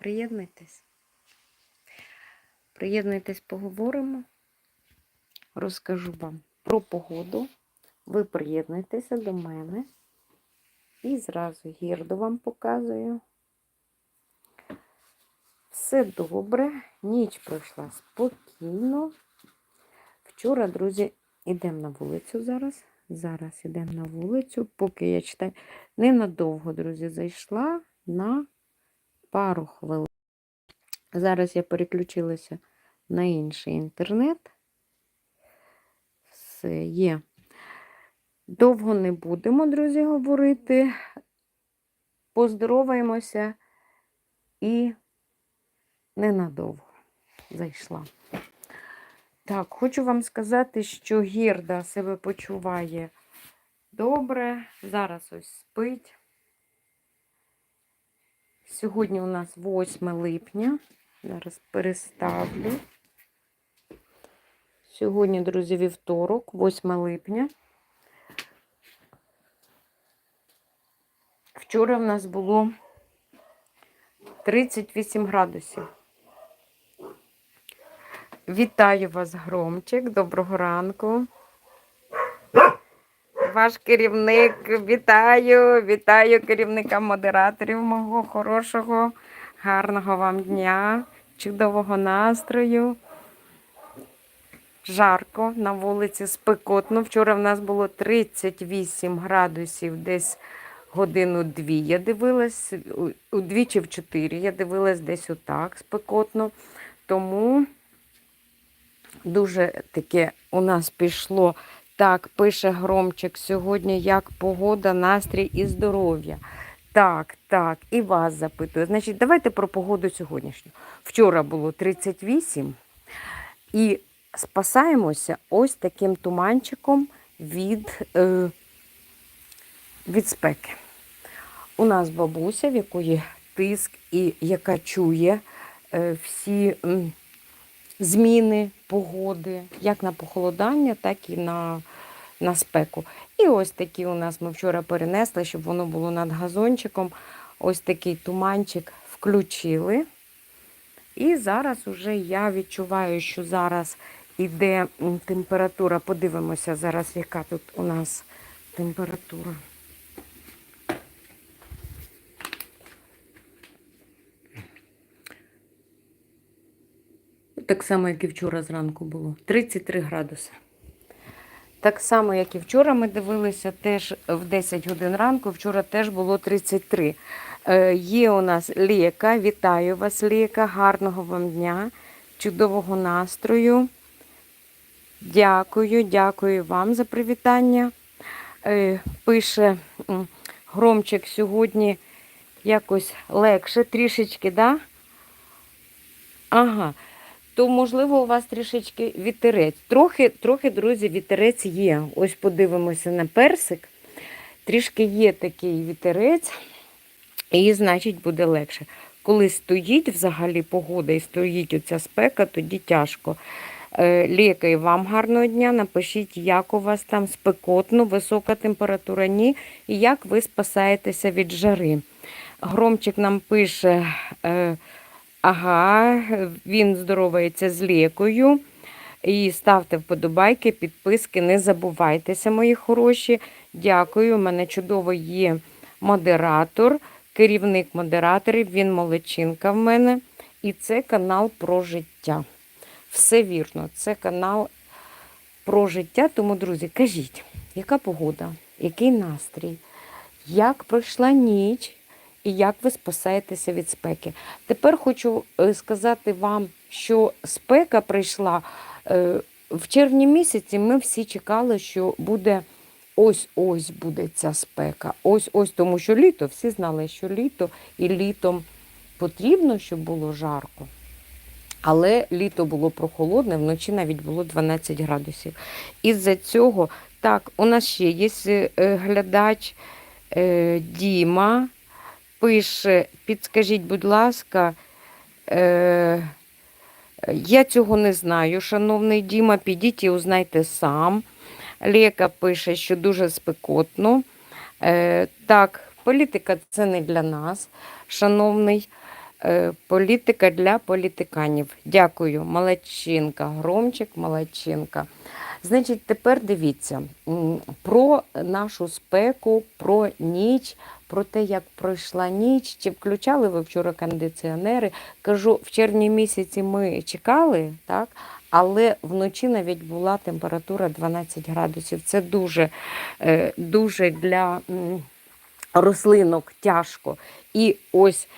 Приєднуйтесь. Приєднуйтесь, поговоримо. Розкажу вам про погоду. Ви приєднуйтеся до мене. І зразу гірду вам показую. Все добре, ніч пройшла спокійно. Вчора, друзі, йдемо на вулицю зараз. Зараз йдемо на вулицю, поки я читаю. Ненадовго, друзі, зайшла на пару хвилин. Зараз я переключилася на інший інтернет. Все є. Довго не будемо, друзі, говорити. Поздороваємося і ненадовго зайшла. Так, хочу вам сказати, що гірда себе почуває добре. Зараз ось спить. Сьогодні у нас 8 липня. Зараз переставлю. Сьогодні, друзі, вівторок, 8 липня. Вчора в нас було 38 градусів. Вітаю вас, Громчик. Доброго ранку. Ваш керівник, вітаю, вітаю керівника модераторів мого хорошого, гарного вам дня, чудового настрою. Жарко на вулиці спекотно. Вчора в нас було 38 градусів, десь годину-дві. Я дивилась, удвічі в 4. Я дивилась десь отак спекотно. Тому дуже таке у нас пішло. Так, пише Громчик сьогодні, як погода, настрій і здоров'я. Так, так, і вас запитую. Значить, давайте про погоду сьогоднішню. Вчора було 38, і спасаємося ось таким туманчиком від, е, від спеки. У нас бабуся, в якої тиск і яка чує е, всі м, зміни погоди, як на похолодання, так і на, на спеку. І ось такі у нас ми вчора перенесли, щоб воно було над газончиком. Ось такий туманчик включили. І зараз уже я відчуваю, що зараз іде температура. Подивимося зараз, яка тут у нас температура. Так само, як і вчора зранку було. 33 градуси. Так само, як і вчора ми дивилися, теж в 10 годин ранку, вчора теж було 33. Е, є у нас Лєка. Вітаю вас, Лєка. Гарного вам дня, чудового настрою. Дякую, дякую вам за привітання. Е, пише Громчик сьогодні якось легше, трішечки, да? Ага. То, можливо, у вас трішечки вітерець. Трохи, трохи, друзі, вітерець є. Ось подивимося на персик. Трішки є такий вітерець, і, значить, буде легше. Коли стоїть взагалі погода і стоїть оця спека, тоді тяжко. Е, Ліка, і вам гарного дня. Напишіть, як у вас там спекотно, висока температура, ні, і як ви спасаєтеся від жари. Громчик нам пише. Ага, він здоровається з лікою. І ставте вподобайки, підписки, не забувайтеся, мої хороші. Дякую. У мене чудово є модератор, керівник модераторів, він молодчинка в мене. І це канал про життя. Все вірно, це канал про життя. Тому, друзі, кажіть, яка погода, який настрій, як пройшла ніч і як ви спасаєтеся від спеки. Тепер хочу е, сказати вам, що спека прийшла е, в червні місяці. Ми всі чекали, що буде ось-ось буде ця спека. Ось-ось, тому що літо, всі знали, що літо і літом потрібно, щоб було жарко. Але літо було прохолодне, вночі навіть було 12 градусів. Із-за цього, так, у нас ще є е, глядач Діма пише, підскажіть, будь ласка, е, я цього не знаю, шановний Діма, підіть і узнайте сам. Лєка пише, що дуже спекотно. Е, так, політика це не для нас, шановний. Е, Політика для політиканів. Дякую, Малачинка, Громчик, Малачинка. Значить, тепер дивіться про нашу спеку, про ніч, про те, як пройшла ніч. Чи включали ви вчора кондиціонери? Кажу, в червні місяці ми чекали, так? але вночі навіть була температура 12 градусів. Це дуже, е, дуже для рослинок тяжко. І ось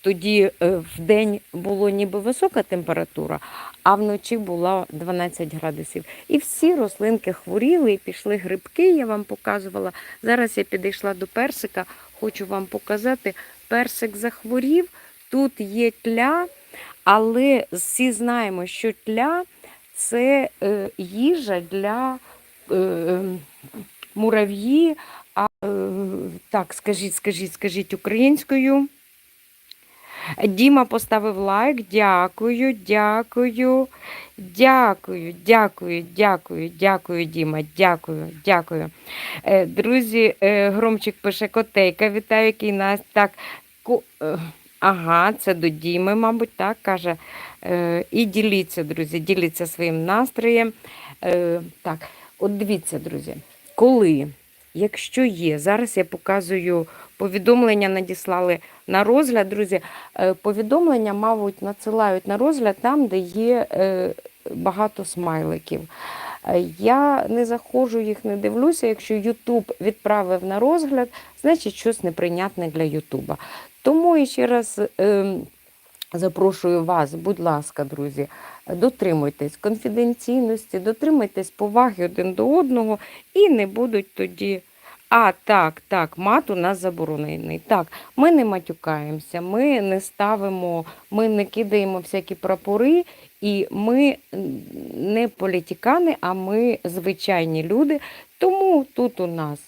тоді е, в день було ніби висока температура, а вночі була 12 градусів. І всі рослинки хворіли, і пішли грибки, я вам показувала. Зараз я підійшла до персика, хочу вам показати. Персик захворів, тут є тля, але всі знаємо, що тля це е, їжа для е, е, мурав'ї. А, е, так, скажіть, скажіть, скажіть українською. Діма поставив лайк. Дякую, дякую, дякую, дякую, дякую, дякую, Діма, дякую, дякую. Е, Друзі, е, Громчик пише котейка, вітаю, який нас так. е, Ага, це до Діми, мабуть, так каже. І діліться, друзі, діліться своїм настроєм. Так, от дивіться, друзі, коли, якщо є, зараз я показую повідомлення, надіслали на розгляд, друзі. Е, Повідомлення, мабуть, надсилають на розгляд там, де є е, багато смайликів. Е, Я не заходжу, їх не дивлюся. Якщо Ютуб відправив на розгляд, значить щось неприйнятне для Ютуба. Тому і ще раз ем, запрошую вас, будь ласка, друзі, дотримуйтесь конфіденційності, дотримуйтесь поваги один до одного і не будуть тоді. А, так, так, мат у нас заборонений. Так, ми не матюкаємося, ми не ставимо, ми не кидаємо всякі прапори, і ми не політикани, а ми звичайні люди. Тому тут у нас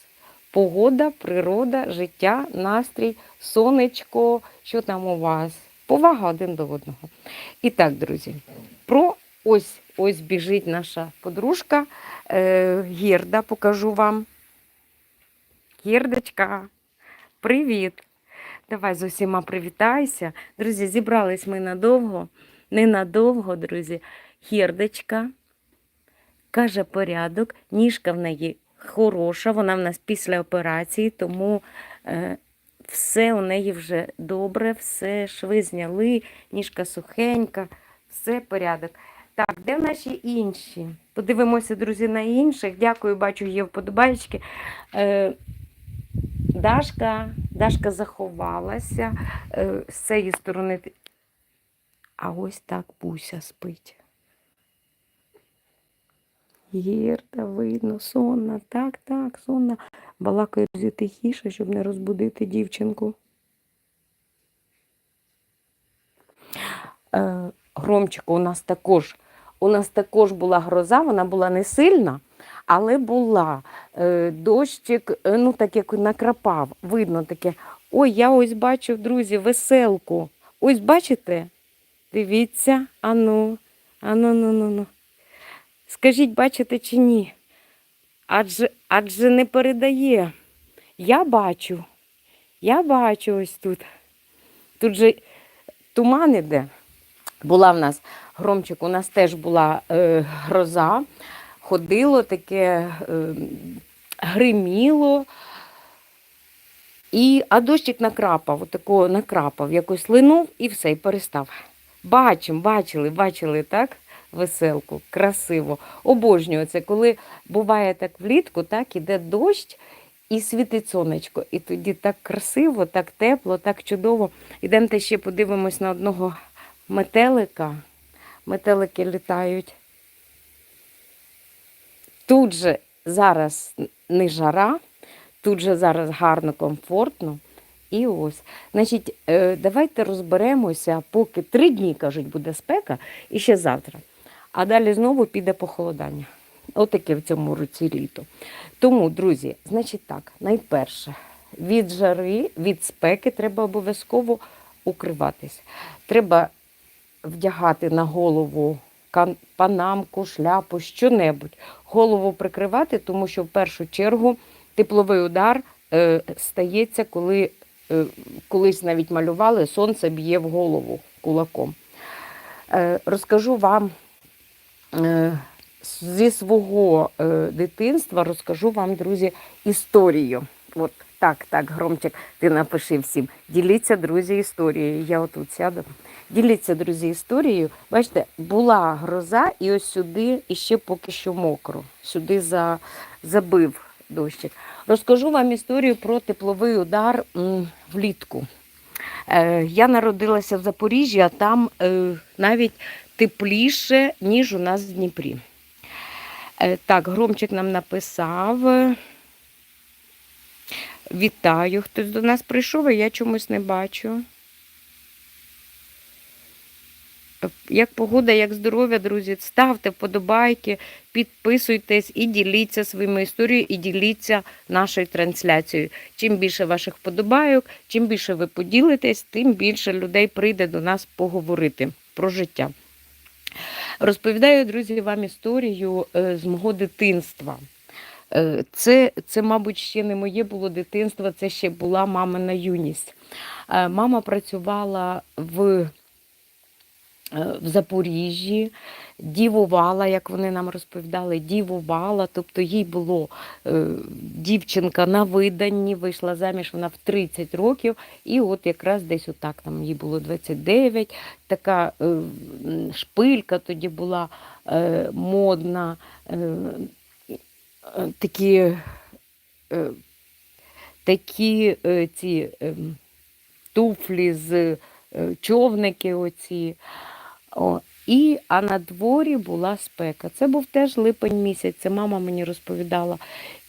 погода, природа, життя, настрій, сонечко, що там у вас. Повага один до одного. І так, друзі, про ось ось біжить наша подружка е, Герда, покажу вам. Гердочка, привіт! Давай з усіма привітайся. Друзі, зібрались ми надовго, ненадовго, друзі. Гердочка каже порядок, ніжка в неї хороша, вона в нас після операції, тому е, все у неї вже добре, все шви зняли, ніжка сухенька, все порядок. Так, де наші інші? Подивимося, друзі, на інших. Дякую, бачу, є вподобайки. Е, Дашка, Дашка заховалася е, з цієї сторони. А ось так Буся спить. Гірда, видно, сонна. Так, так, сонна. Балакаю тихіше, щоб не розбудити дівчинку. Е, Громчику, у нас також у нас також була гроза, вона була не сильна, але була. Е, Дощик, е, ну так як накрапав, видно таке. Ой, я ось бачу, друзі, веселку. Ось бачите? Дивіться, ану, ану, ну, ну, ну. Скажіть, бачите чи ні? Адже, адже не передає. Я бачу, я бачу ось тут. Тут же туман іде. Була в нас громчик, у нас теж була е, гроза, ходило таке, е, гриміло. І, а дощик накрапав, отако накрапав, якось линув і все, і перестав. Бачимо, бачили, бачили, так? Веселку, красиво. Обожнюю це, коли буває так влітку, так, іде дощ і світить сонечко. І тоді так красиво, так тепло, так чудово. Ідемте ще подивимось на одного метелика. Метелики літають. Тут же зараз не жара, тут же зараз гарно, комфортно. І ось. Значить, е, давайте розберемося, поки три дні, кажуть, буде спека, і ще завтра. А далі знову піде похолодання. Отаке в цьому році літо. Тому, друзі, значить так, найперше, від жари, від спеки треба обов'язково укриватись. Треба вдягати на голову панамку, шляпу, що-небудь. Голову прикривати, тому що в першу чергу тепловий удар е, стається, коли е, колись навіть малювали, сонце б'є в голову кулаком. Е, Розкажу вам зі свого е, дитинства, розкажу вам, друзі, історію. От так, так, Громчик, ти напиши всім. Діліться, друзі, історією. Я отут сяду. Діліться, друзі, історією. Бачите, була гроза, і ось сюди іще поки що мокро. Сюди за, забив дощик. Розкажу вам історію про тепловий удар влітку. Е, я народилася в Запоріжжі, а там е, навіть тепліше, ніж у нас в Дніпрі. Е, так, Громчик нам написав. Вітаю, хтось до нас прийшов, а я чомусь не бачу. Е, Як погода, як здоров'я, друзі, ставте вподобайки, підписуйтесь і діліться своїми історією, і діліться нашою трансляцією. Чим більше ваших вподобайок, чим більше ви поділитесь, тим більше людей прийде до нас поговорити про життя. Розповідаю, друзі, вам історію е, з мого дитинства. Е, Це, це, мабуть, ще не моє було дитинство, це ще була мамина юність. Е, Мама працювала в, в Запоріжжі, дівувала, як вони нам розповідали, дівувала, тобто їй було е, дівчинка на виданні, вийшла заміж вона в 30 років, і от якраз десь отак там їй було 29, така е, шпилька тоді була е, модна. Такі, такі ці туфлі з човники оці. О, і, а на дворі була спека. Це був теж липень місяць, це мама мені розповідала.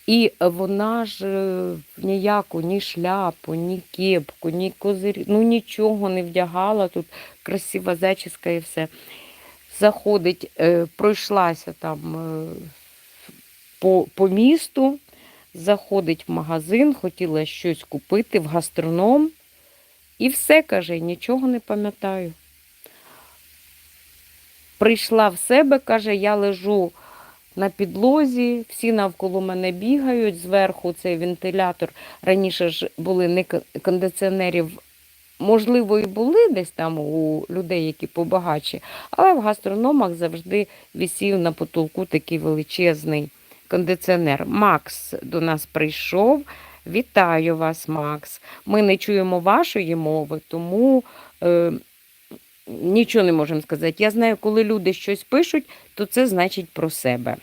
І вона ж е, ніяку ні шляпу, ні кепку, ні козирі, ну нічого не вдягала. Тут красива зачіска і все. Заходить, е, пройшлася там е, по, по місту, заходить в магазин, хотіла щось купити в гастроном. І все каже, нічого не пам'ятаю. Прийшла в себе, каже, я лежу на підлозі, всі навколо мене бігають, зверху цей вентилятор. Раніше ж були не кондиціонерів, можливо, і були десь там у людей, які побагатші, але в гастрономах завжди висів на потолку такий величезний кондиціонер. Макс до нас прийшов. Вітаю вас, Макс. Ми не чуємо вашої мови, тому е, нічого не можемо сказати. Я знаю, коли люди щось пишуть, то це значить про себе.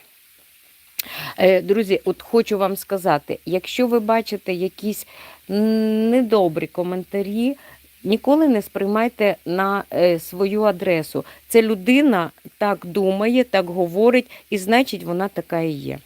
Е, Друзі, от хочу вам сказати, якщо ви бачите якісь недобрі коментарі, ніколи не сприймайте на е, свою адресу. Це людина так думає, так говорить, і значить вона така і є.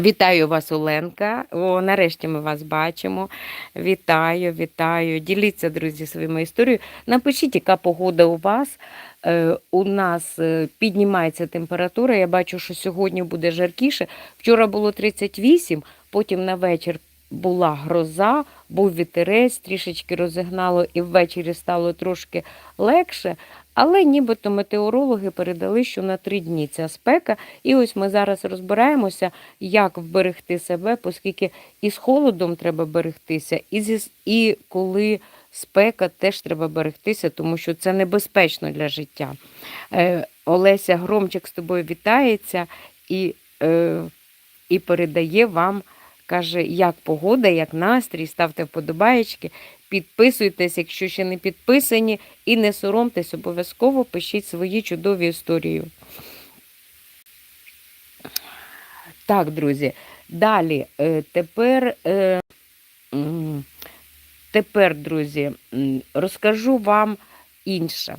Вітаю вас, Оленка. О, нарешті ми вас бачимо. Вітаю, вітаю. Діліться, друзі, своїми історією. Напишіть, яка погода у вас. Е, у нас е, піднімається температура. Я бачу, що сьогодні буде жаркіше. Вчора було 38, потім на вечір була гроза, був вітерець, трішечки розігнало і ввечері стало трошки легше. Але нібито метеорологи передали, що на три дні ця спека. І ось ми зараз розбираємося, як вберегти себе, оскільки і з холодом треба берегтися, і, зі, і коли спека теж треба берегтися, тому що це небезпечно для життя. Е, Олеся Громчик з тобою вітається і, е, і передає вам, каже, як погода, як настрій, ставте вподобаєчки, підписуйтесь, якщо ще не підписані, і не соромтесь, обов'язково пишіть свої чудові історії. Так, друзі, далі. е, Тепер, е, тепер, друзі, розкажу вам інше.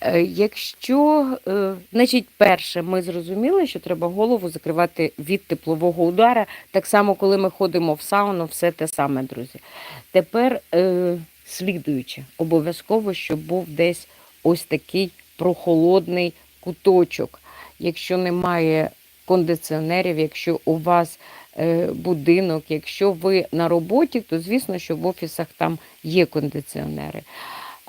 Е, Якщо, е, значить, перше, ми зрозуміли, що треба голову закривати від теплового удара. Так само, коли ми ходимо в сауну, все те саме, друзі. Тепер е, слідуючи, обов'язково, щоб був десь ось такий прохолодний куточок. Якщо немає кондиціонерів, якщо у вас будинок, якщо ви на роботі, то звісно, що в офісах там є кондиціонери.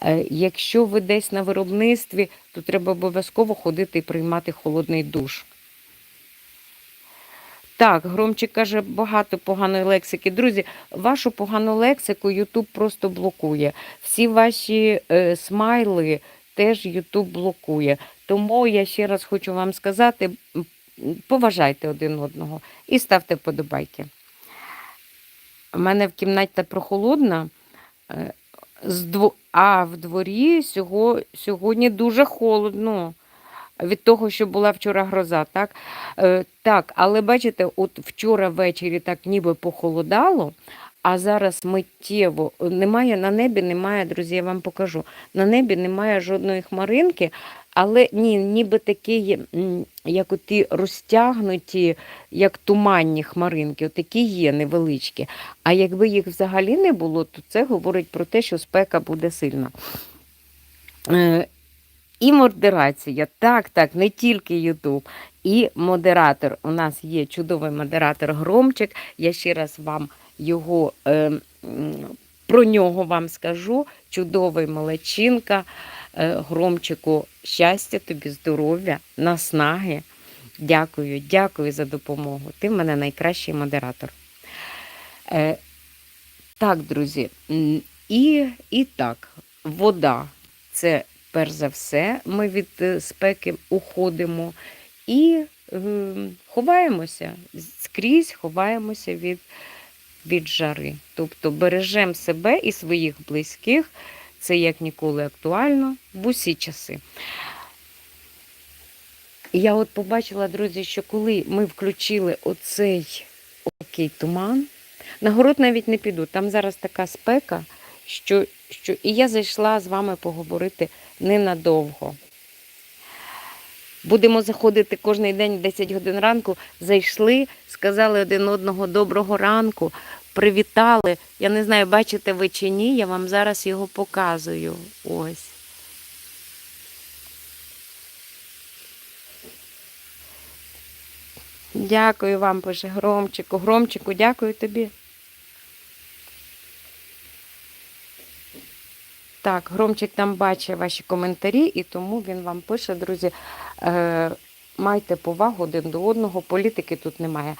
Е, Якщо ви десь на виробництві, то треба обов'язково ходити і приймати холодний душ. Так, Громчик каже, багато поганої лексики. Друзі, вашу погану лексику Ютуб просто блокує. Всі ваші е, смайли теж Ютуб блокує. Тому я ще раз хочу вам сказати: поважайте один одного і ставте вподобайки. У мене в кімнаті прохолодна, е. А в дворі сьогодні дуже холодно. Від того, що була вчора гроза, так? Е, так, але бачите, от вчора ввечері так ніби похолодало, а зараз миттєво немає на небі, немає, друзі, я вам покажу. На небі немає жодної хмаринки, але ні, ніби такі, як оті розтягнуті, як туманні хмаринки, отакі є невеличкі. А якби їх взагалі не було, то це говорить про те, що спека буде сильна. Е, і модерація. Так, так, не тільки Ютуб. І модератор. У нас є чудовий модератор Громчик. Я ще раз вам його е, про нього вам скажу. Чудовий молодчинка. Е, Громчику, щастя тобі, здоров'я, наснаги. Дякую, дякую за допомогу. Ти в мене найкращий модератор. Е, так, друзі, і, і так, вода це перш за все, ми від е, спеки уходимо і е, ховаємося скрізь, ховаємося від, від жари. Тобто бережемо себе і своїх близьких. Це як ніколи актуально в усі часи. І я от побачила, друзі, що коли ми включили оцей окей туман, на город навіть не піду. Там зараз така спека, що, що і я зайшла з вами поговорити ненадовго. Будемо заходити кожен день в 10 годин ранку. Зайшли, сказали один одного доброго ранку, привітали. Я не знаю, бачите ви чи ні, я вам зараз його показую. Ось. Дякую вам, пише Громчику. Громчику, дякую тобі. Так, Громчик там бачить ваші коментарі, і тому він вам пише, друзі, е, майте повагу один до одного, політики тут немає.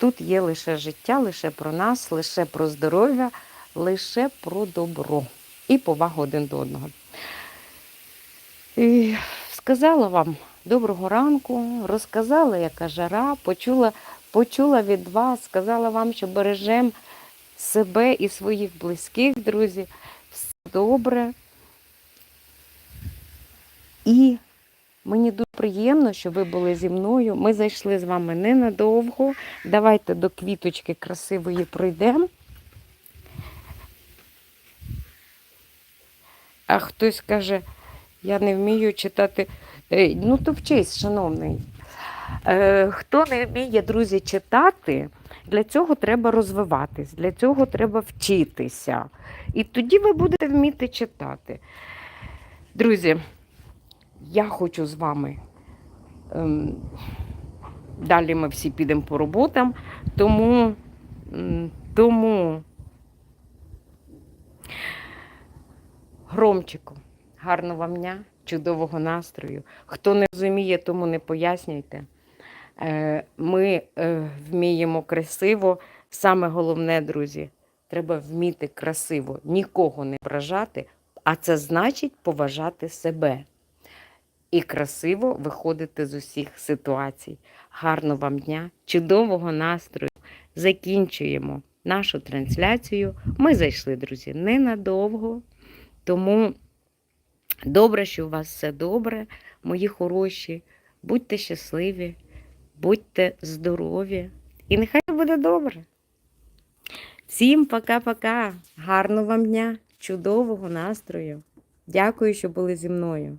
Тут є лише життя, лише про нас, лише про здоров'я, лише про добро і повагу один до одного. І сказала вам доброго ранку, розказала, яка жара, почула, почула від вас, сказала вам, що бережемо себе і своїх близьких, друзі. Все добре. І мені дуже приємно, що ви були зі мною. Ми зайшли з вами ненадовго. Давайте до квіточки красивої пройдемо. А хтось каже, я не вмію читати. Е, Ну, то вчись, шановний. Е, Хто не вміє, друзі, читати, для цього треба розвиватись, для цього треба вчитися. І тоді ви будете вміти читати. Друзі, я хочу з вами. Ем, далі ми всі підемо по роботам, тому, тому громчику, гарного вам дня, чудового настрою. Хто не розуміє, тому не пояснюйте. Е, Ми е, вміємо красиво. Саме головне, друзі, треба вміти красиво, нікого не вражати, а це значить поважати себе і красиво виходити з усіх ситуацій. Гарного вам дня, чудового настрою. Закінчуємо нашу трансляцію. Ми зайшли, друзі, ненадовго. Тому добре, що у вас все добре, мої хороші. Будьте щасливі, будьте здорові. І нехай буде добре. Всім пока-пока. Гарного вам дня, чудового настрою. Дякую, що були зі мною.